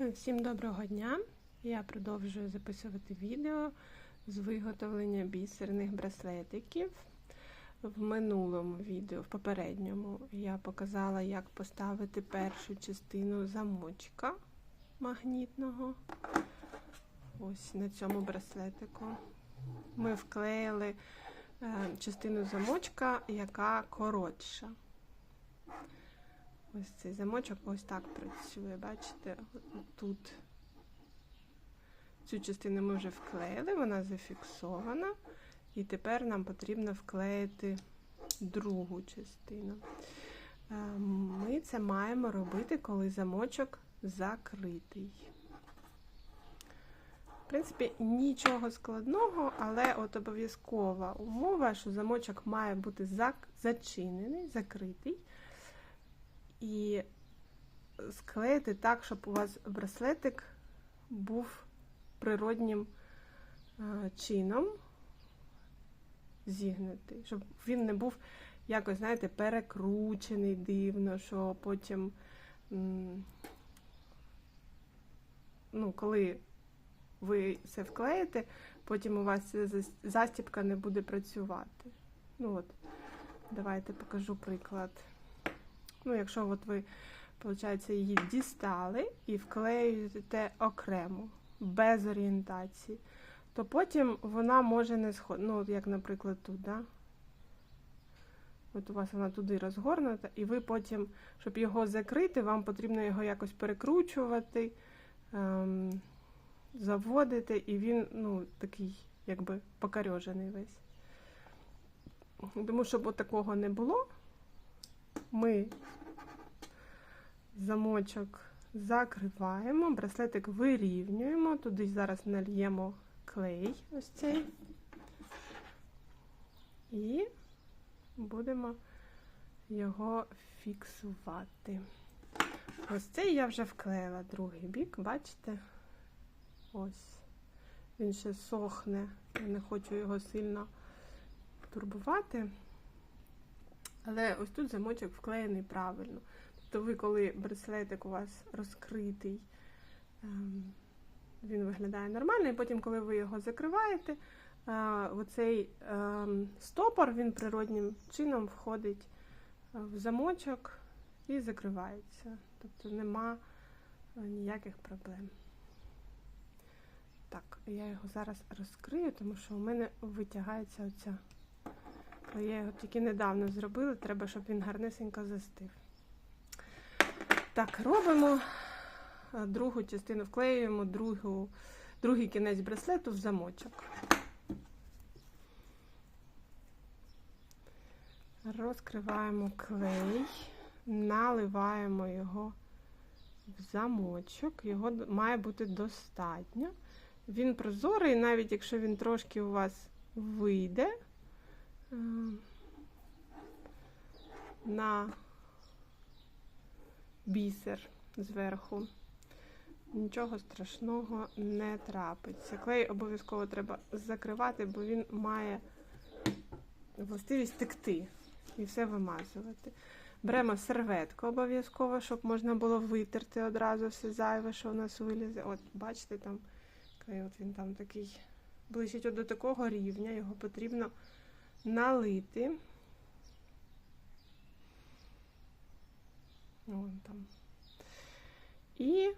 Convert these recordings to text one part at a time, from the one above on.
Всім доброго дня! Я продовжую записувати відео з виготовлення бісерних браслетиків. В минулому відео, в попередньому, я показала, як поставити першу частину замочка магнітного. Ось на цьому браслетику. Ми вклеїли е, частину замочка, яка коротша. Ось цей замочок ось так працює. Бачите, тут цю частину ми вже вклеїли, вона зафіксована. І тепер нам потрібно вклеїти другу частину. Е, ми це маємо робити, коли замочок закритий. В принципі, нічого складного, але от обов'язкова умова, що замочок має бути зачинений, закритий. І склеїти так, щоб у вас браслетик був природнім чином зігнутий, щоб він не був якось, знаєте, перекручений дивно, що потім, ну, коли ви це вклеїте, потім у вас застібка не буде працювати. Ну от, давайте покажу приклад. Ну, якщо от ви, виходить, її дістали і вклеюєте окремо, без орієнтації, то потім вона може не сходити. Ну, як, наприклад, тут, да? От у вас вона туди розгорнута, і ви потім, щоб його закрити, вам потрібно його якось перекручувати, ем, заводити, і він, ну, такий, якби покарьожений весь. Тому, щоб от такого не було, ми замочок закриваємо, браслетик вирівнюємо, туди зараз нальємо клей ось цей і будемо його фіксувати. Ось цей я вже вклеїла другий бік, бачите? Ось. Він ще сохне, я не хочу його сильно турбувати. Але ось тут замочок вклеєний правильно. Тобто ви, коли браслетик у вас розкритий, ем, він виглядає нормально, і потім, коли ви його закриваєте, е, оцей ем, стопор він природнім чином входить е, в замочок і закривається. Тобто нема е, ніяких проблем. Так, я його зараз розкрию, тому що у мене витягається оця. Я його тільки недавно зробила, треба, щоб він гарнесенько застив. Так, робимо другу частину, вклеюємо другу, другий кінець браслету в замочок. Розкриваємо клей, наливаємо його в замочок, його має бути достатньо. Він прозорий, навіть якщо він трошки у вас вийде на бісер зверху. Нічого страшного не трапиться. Клей обов'язково треба закривати, бо він має властивість текти і все вимазувати. Беремо серветку обов'язково, щоб можна було витерти одразу все зайве, що у нас вилізе. От, бачите, там клей, от він там такий ближчить до такого рівня, його потрібно налити. Вон там. І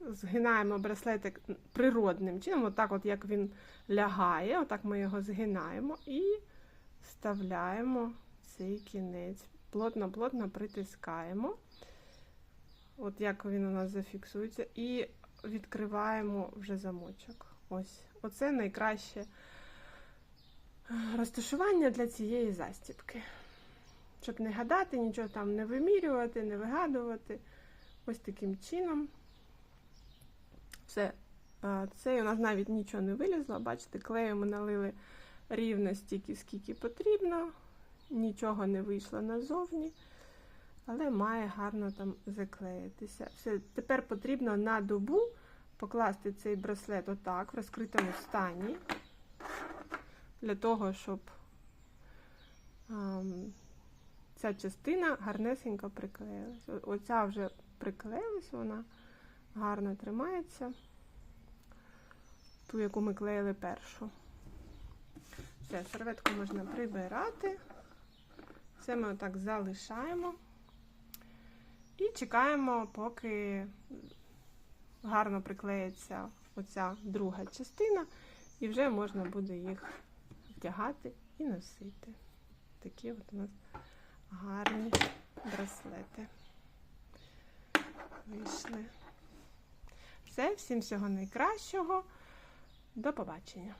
згинаємо браслетик природним чином, отак, от як він лягає, отак ми його згинаємо і вставляємо цей кінець. Плотно-плотно притискаємо, от як він у нас зафіксується, і відкриваємо вже замочок. Ось, Оце найкраще розташування для цієї застібки. Щоб не гадати, нічого там не вимірювати, не вигадувати. Ось таким чином. Все. Це у нас навіть нічого не вилізло. Бачите, клею ми налили рівно стільки, скільки потрібно, нічого не вийшло назовні, але має гарно там заклеїтися. Все. Тепер потрібно на добу покласти цей браслет отак, в розкритому стані для того, щоб ем, ця частина гарнесенько приклеїлася. Оця вже приклеїлася, вона гарно тримається. Ту, яку ми клеїли першу. Все, серветку можна прибирати. Це ми отак залишаємо. І чекаємо, поки гарно приклеїться оця друга частина, і вже можна буде їх вдягати і носити. Такі от у нас гарні браслети вийшли. Все, всім всього найкращого. До побачення.